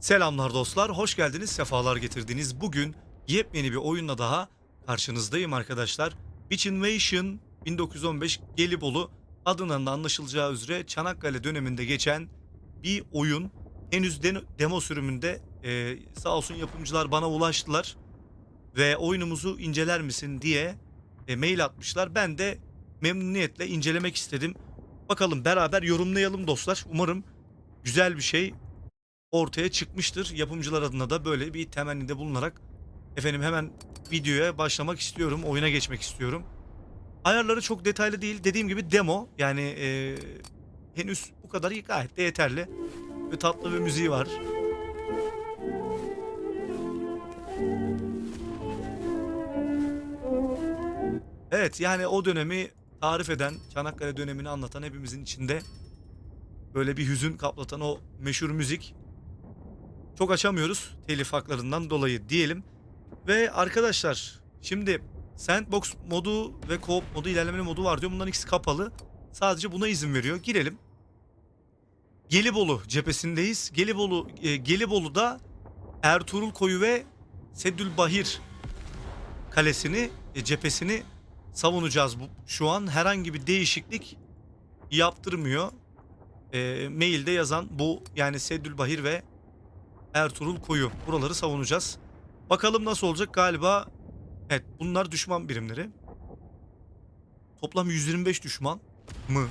Selamlar dostlar, hoş geldiniz, sefalar getirdiniz. Bugün yepyeni bir oyunla daha karşınızdayım arkadaşlar. Beach Invasion 1915 Gelibolu adından da anlaşılacağı üzere Çanakkale döneminde geçen bir oyun. Henüz demo sürümünde e, sağ olsun yapımcılar bana ulaştılar ve oyunumuzu inceler misin diye e, mail atmışlar. Ben de memnuniyetle incelemek istedim. Bakalım beraber yorumlayalım dostlar. Umarım güzel bir şey ortaya çıkmıştır. Yapımcılar adına da böyle bir temennide bulunarak efendim hemen videoya başlamak istiyorum. Oyuna geçmek istiyorum. Ayarları çok detaylı değil. Dediğim gibi demo. Yani e, henüz bu kadar gayet de yeterli. Ve tatlı bir müziği var. Evet yani o dönemi tarif eden, Çanakkale dönemini anlatan hepimizin içinde böyle bir hüzün kaplatan o meşhur müzik çok açamıyoruz telif haklarından dolayı diyelim. Ve arkadaşlar şimdi sandbox modu ve co-op modu ilerlemeli modu var diyor. Bunların ikisi kapalı. Sadece buna izin veriyor. Girelim. Gelibolu cephesindeyiz. Gelibolu e, Gelibolu'da Ertuğrul Koyu ve Sedülbahir kalesini e, cephesini savunacağız. Bu, şu an herhangi bir değişiklik yaptırmıyor. E, mailde yazan bu yani Sedülbahir ve Ertuğrul Koyu. Buraları savunacağız. Bakalım nasıl olacak galiba. Evet bunlar düşman birimleri. Toplam 125 düşman mı?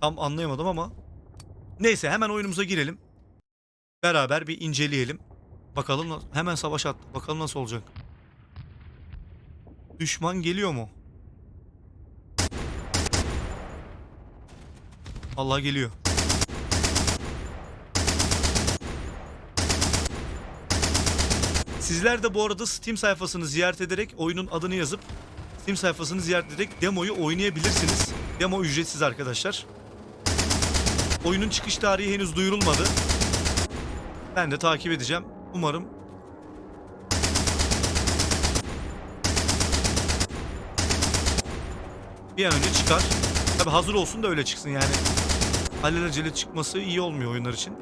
Tam anlayamadım ama. Neyse hemen oyunumuza girelim. Beraber bir inceleyelim. Bakalım hemen savaş at. Bakalım nasıl olacak. Düşman geliyor mu? Allah geliyor. Sizler de bu arada Steam sayfasını ziyaret ederek oyunun adını yazıp Steam sayfasını ziyaret ederek demoyu oynayabilirsiniz. Demo ücretsiz arkadaşlar. Oyunun çıkış tarihi henüz duyurulmadı. Ben de takip edeceğim. Umarım bir an önce çıkar. Tabi hazır olsun da öyle çıksın yani. Alelacele çıkması iyi olmuyor oyunlar için.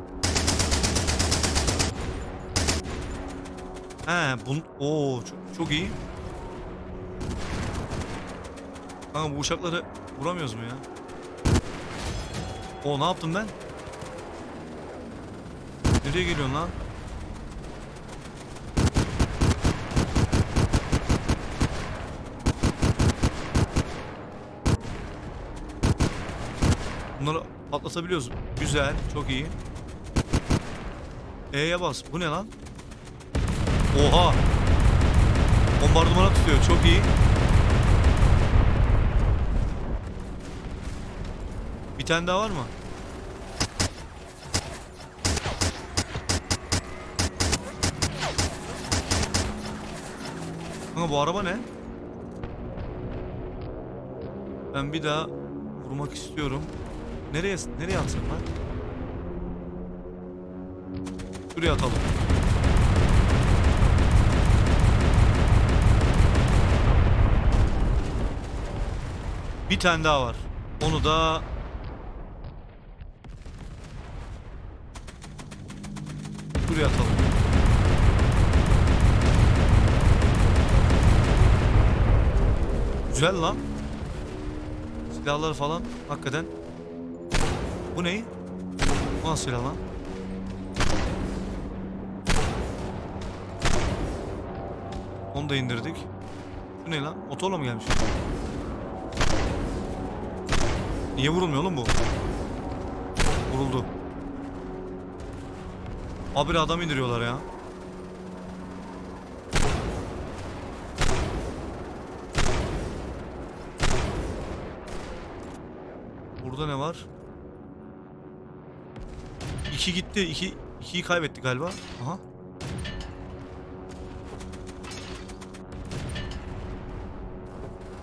He, bun Oo, çok, çok iyi. Kanka bu uçakları vuramıyoruz mu ya? O ne yaptım ben? Nereye geliyorsun lan? Bunları patlatabiliyoruz. Güzel, çok iyi. E'ye bas. Bu ne lan? Oha. Bombardımana tutuyor. Çok iyi. Bir tane daha var mı? Kanka bu araba ne? Ben bir daha vurmak istiyorum. Nereye nereye atsam lan? Şuraya atalım. Bir tane daha var. Onu da Buraya atalım. Güzel lan. Silahlar falan hakikaten. Bu ne? Bu nasıl silah lan? Onu da indirdik. Bu ne lan? Motorla mı gelmiş? Niye vurulmuyor oğlum bu? Vuruldu. Habire adam indiriyorlar ya. Burada ne var? İki gitti. İki, ikiyi kaybettik galiba. Aha.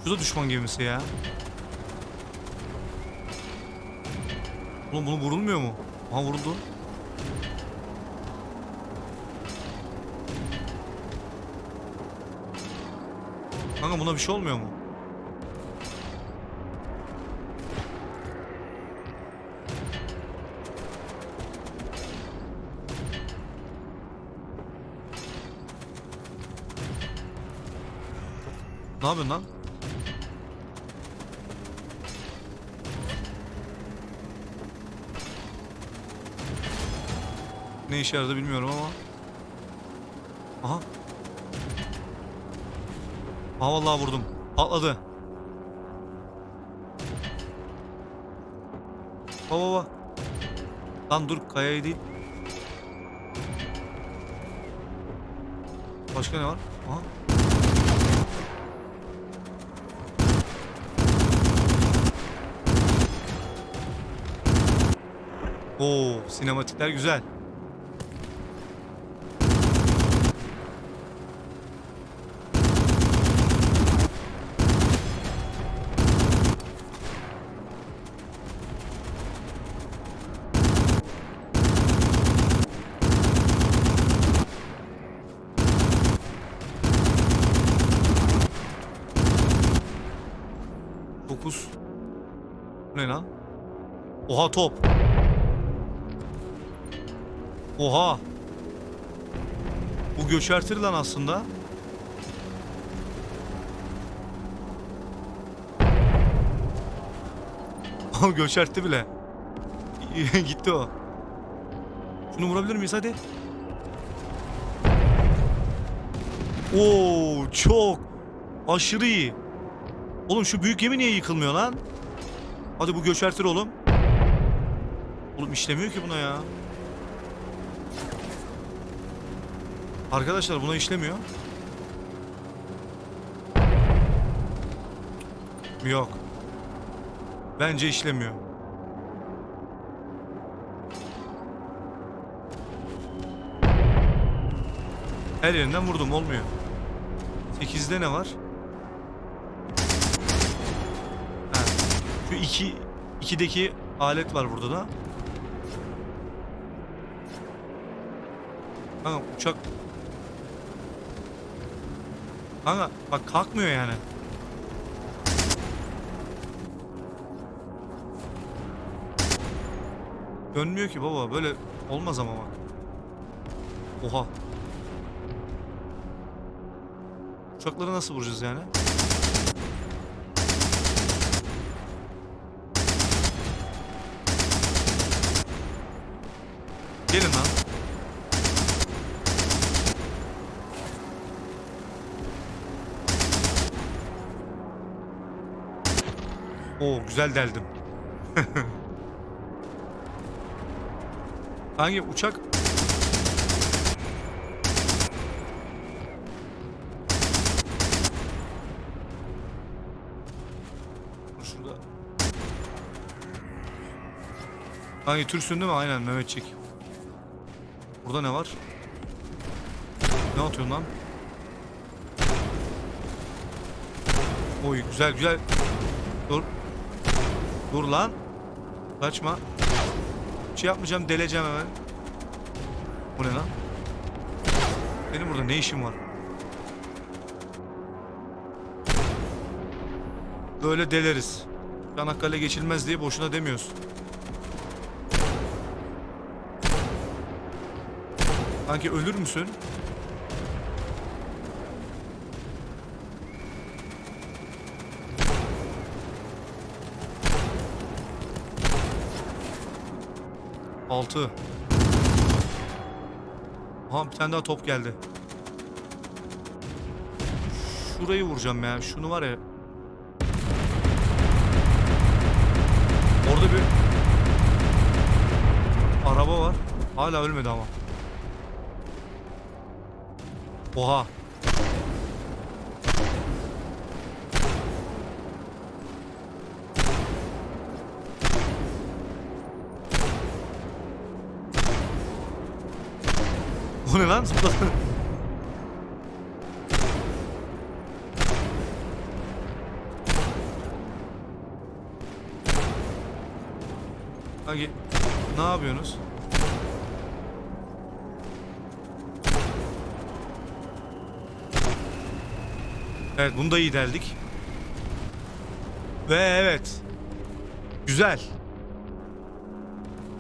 Şu da düşman gemisi ya. Oğlum bunu vurulmuyor mu? Aha vuruldu. Kanka buna bir şey olmuyor mu? Ne yapıyorsun lan? Ne işe yaradı bilmiyorum ama. Aha. Aha vallahi vurdum. Patladı. Baba baba. Lan dur kayayı değil. Başka ne var? Aha. Oo, sinematikler güzel. Dokuz. Bu ne lan? Oha top. Oha. Bu göçertir lan aslında. Göçertti bile. Gitti o. Şunu vurabilir miyiz hadi? Oo çok aşırı iyi. Oğlum şu büyük gemi niye yıkılmıyor lan? Hadi bu göçertir oğlum. Oğlum işlemiyor ki buna ya. Arkadaşlar buna işlemiyor. Yok. Bence işlemiyor. Her yerinden vurdum olmuyor. 8'de ne var? Ha. Şu 2 2'deki alet var burada da. Kanka uçak Kanka bak kalkmıyor yani. Dönmüyor ki baba böyle olmaz ama bak. Oha. Uçakları nasıl vuracağız yani? Gelin lan. Oo güzel deldim. Hangi uçak? Şurada. Hangi Türksün değil mi? Aynen Mehmetçik. Burada ne var? Ne atıyorsun lan? Oy güzel güzel. Dur. Dur lan. Kaçma. Bir şey yapmayacağım deleceğim hemen. Bu ne lan? Benim burada ne işim var? Böyle deleriz. Çanakkale geçilmez diye boşuna demiyoruz. Sanki ölür müsün? Altı. Aha bir tane daha top geldi. Şurayı vuracağım ya. Şunu var ya. Orada bir araba var. Hala ölmedi ama. Oha. O ne lan? Hangi? Ne yapıyorsunuz? Evet bunu da iyi deldik. Ve evet. Güzel.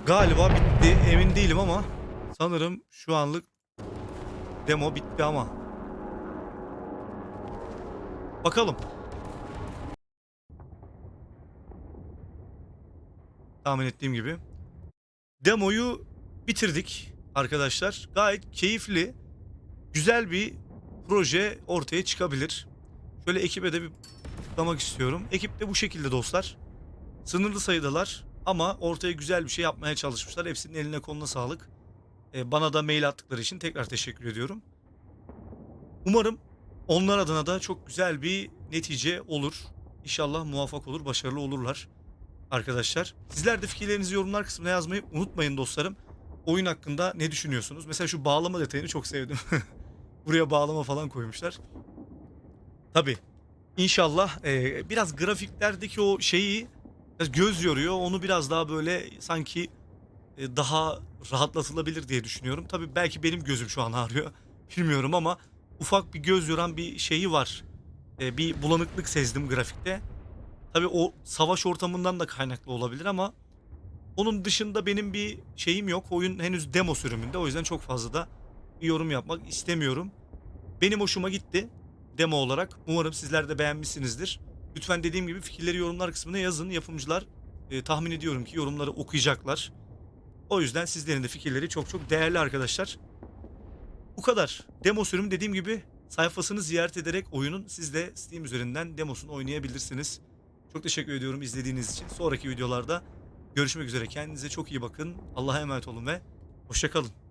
Galiba bitti. Emin değilim ama sanırım şu anlık demo bitti ama. Bakalım. Tahmin ettiğim gibi. Demoyu bitirdik arkadaşlar. Gayet keyifli, güzel bir proje ortaya çıkabilir. Şöyle ekibe de bir kutlamak istiyorum. Ekip de bu şekilde dostlar. Sınırlı sayıdalar ama ortaya güzel bir şey yapmaya çalışmışlar. Hepsinin eline koluna sağlık. Ee, bana da mail attıkları için tekrar teşekkür ediyorum. Umarım onlar adına da çok güzel bir netice olur. İnşallah muvaffak olur, başarılı olurlar arkadaşlar. Sizler de fikirlerinizi yorumlar kısmına yazmayı unutmayın dostlarım. Oyun hakkında ne düşünüyorsunuz? Mesela şu bağlama detayını çok sevdim. Buraya bağlama falan koymuşlar. Tabi İnşallah e, biraz grafiklerdeki o şeyi biraz göz yoruyor. Onu biraz daha böyle sanki daha rahatlatılabilir diye düşünüyorum. Tabi belki benim gözüm şu an ağrıyor. Bilmiyorum ama ufak bir göz yoran bir şeyi var. E, bir bulanıklık sezdim grafikte. Tabi o savaş ortamından da kaynaklı olabilir ama onun dışında benim bir şeyim yok. Oyun henüz demo sürümünde. O yüzden çok fazla da bir yorum yapmak istemiyorum. Benim hoşuma gitti demo olarak. Umarım sizler de beğenmişsinizdir. Lütfen dediğim gibi fikirleri yorumlar kısmına yazın. Yapımcılar e, tahmin ediyorum ki yorumları okuyacaklar. O yüzden sizlerin de fikirleri çok çok değerli arkadaşlar. Bu kadar. Demo sürüm dediğim gibi sayfasını ziyaret ederek oyunun siz de Steam üzerinden demosunu oynayabilirsiniz. Çok teşekkür ediyorum izlediğiniz için. Sonraki videolarda görüşmek üzere. Kendinize çok iyi bakın. Allah'a emanet olun ve hoşçakalın.